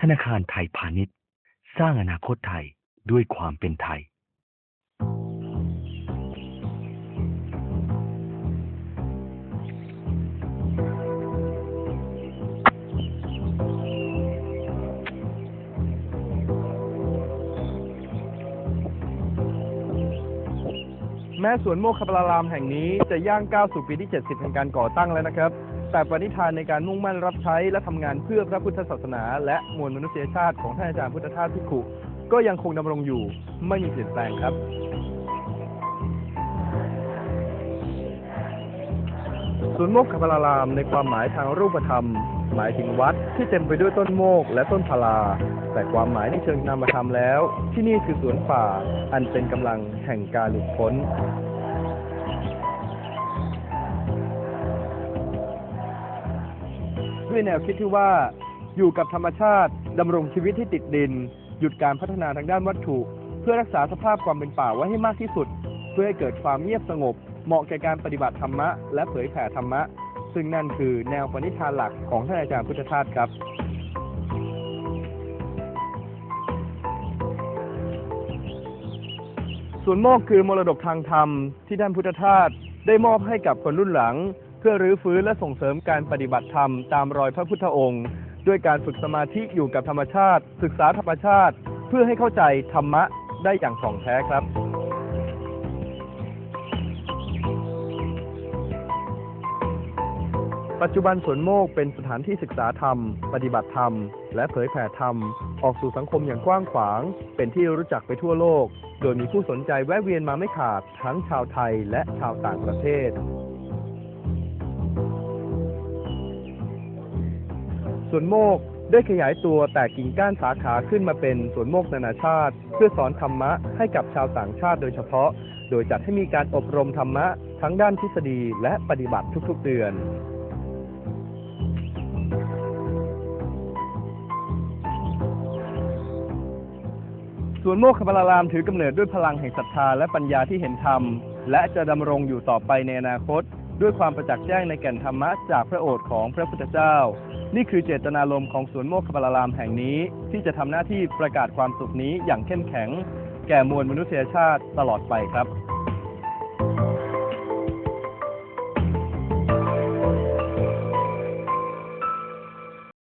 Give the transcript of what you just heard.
ธนาคารไทยพาณิชย์ สร้างอนาคตไทยด้วยความเป็นไทย แม้สวนโมกขปรารามแห่งนี้จะย่างก้าวสู่ปีที่ 70 แห่งการก่อตั้งแล้วนะครับ แต่ปณิธานในการมุ่งมั่นรับใช้และทำงานเพื่อพระพุทธศาสนา และมวลมนุษยชาติของท่านอาจารย์พุทธทาสพิขุก็ยังคงดำรงอยู่ไม่มีเปลี่ยนแปลงครับสวนโมกขปรารามในความหมายทางรูปธรรม หมายถึงวัดที่เต็มไปด้วยต้นโมกและต้นพาราแต่ความหมายในเชิงนามธรรมแล้ว ที่นี่คือสวนป่า อันเป็นกำลังแห่งการหลุดพ้น ด้วยแนวคิดที่ว่าอยู่กับธรรมชาติดำรงชีวิตที่ติดดิน หยุดการพัฒนาทางด้านวัตถุ เพื่อรักษาสภาพความเป็นป่าไว้ให้มากที่สุด เพื่อให้เกิดความเงียบสงบ เหมาะแก่การปฏิบัติธรรมะ และเผยแผ่ธรรมะ ซึ่งนั่นคือแนวปณิธานหลักของท่านอาจารย์พุทธทาสครับส่วนโมกคือมรดกทางธรรมที่ท่านพุทธทาสได้มอบให้กับคนรุ่นหลัง เพื่อรื้อฟื้นและส่งเสริมการปฏิบัติธรรมตามรอยพระพุทธองค์ ด้วยการฝึกสมาธิอยู่กับธรรมชาติ ศึกษาธรรมชาติ เพื่อให้เข้าใจธรรมะได้อย่างถ่องแท้ครับปัจจุบันสวนโมกเป็นสถานที่ศึกษาธรรม ปฏิบัติธรรม และเผยแผ่ธรรม ออกสู่สังคมอย่างกว้างขวาง เป็นที่รู้จักไปทั่วโลก โดยมีผู้สนใจแวะเวียนมาไม่ขาดทั้งชาวไทยและชาวต่างประเทศ สวนโมกได้ขยายตัวแตกกิ่งก้านสาขาขึ้นมาเป็นสวนโมกนานาชาติ เพื่อสอนธรรมะให้กับชาวต่างชาติโดยเฉพาะ โดยจัดให้มีการอบรมธรรมะ ทั้งด้านทฤษฎีและปฏิบัติทุกๆเดือน สวนโมกขบารารามถือกำเนิดด้วยพลังแห่งศรัทธาและปัญญาที่เห็นธรรม และจะดำรงอยู่ต่อไปในอนาคต ด้วยความประจักษ์แจ้งในแก่นธรรมะจากพระโอษฐ์ของพระพุทธเจ้า นี่คือเจตนารมณ์ของสวนโมกขบาลารามแห่งนี้ ที่จะทำหน้าที่ประกาศความสุขนี้อย่างเข้มแข็ง แก่มวลมนุษยชาติตลอดไปครับ